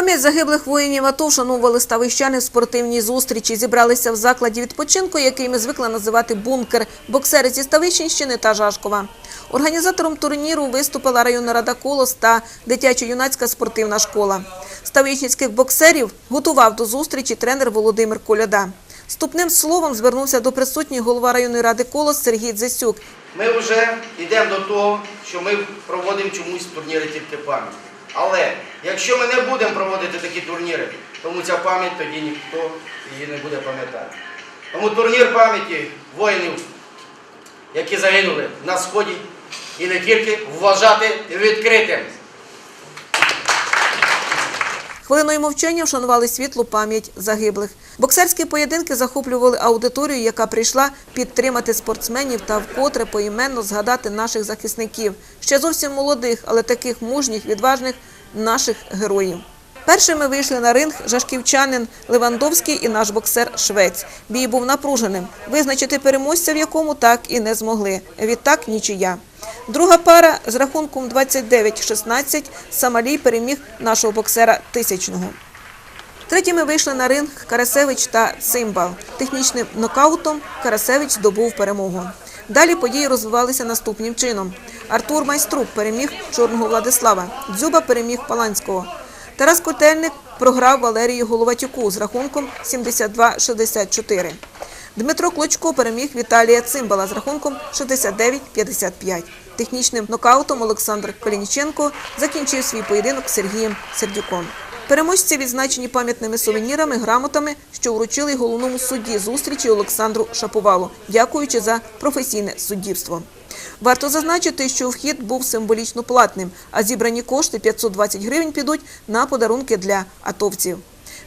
пам'ять загиблих воїнів АТО вшановували ставищани в спортивній зустрічі. Зібралися в закладі відпочинку, який ми звикли називати бункер, боксери зі Ставищенщини та Жашкова. Організатором турніру виступила районна рада «Колос» та дитячо-юнацька спортивна школа. Ставищенських боксерів готував до зустрічі тренер Володимир Коляда. Ступним словом звернувся до присутніх голова районної ради «Колос» Сергій Дзесюк. Ми вже йдемо до того, що ми проводимо чомусь турніри тільки пам'яті. Але якщо ми не будемо проводити такі турніри, тому ця пам'ять тоді ніхто її не буде пам'ятати. Тому турнір пам'яті воїнів, які загинули на сході, і не тільки вважати відкритим. Хвилиною мовчання вшанували світлу пам'ять загиблих. Боксерські поєдинки захоплювали аудиторію, яка прийшла підтримати спортсменів та вкотре поіменно згадати наших захисників, ще зовсім молодих, але таких мужніх, відважних наших героїв. Першими вийшли на ринг жашківчанин Левандовський і наш боксер Швець. Бій був напруженим. Визначити переможця, в якому так і не змогли. Відтак нічия. Друга пара з рахунком 29-16 Самалій переміг нашого боксера тисячного. Третіми вийшли на ринг Карасевич та Цимбал. Технічним нокаутом Карасевич здобув перемогу. Далі події розвивалися наступним чином. Артур Майструк переміг Чорного Владислава, Дзюба переміг Паланського. Тарас Котельник програв Валерію Головатюку з рахунком 72-64. Дмитро Клочко переміг Віталія Цимбала з рахунком 69-55. Технічним нокаутом Олександр Калініченко закінчив свій поєдинок з Сергієм Сердюком. Переможці відзначені пам'ятними сувенірами, грамотами, що вручили головному судді зустрічі Олександру Шаповалу, дякуючи за професійне суддівство. Варто зазначити, що вхід був символічно платним, а зібрані кошти 520 гривень підуть на подарунки для атовців.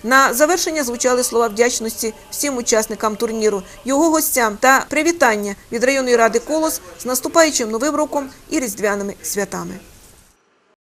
На завершення звучали слова вдячності всім учасникам турніру, його гостям та привітання від районної ради Колос з наступаючим новим роком і різдвяними святами.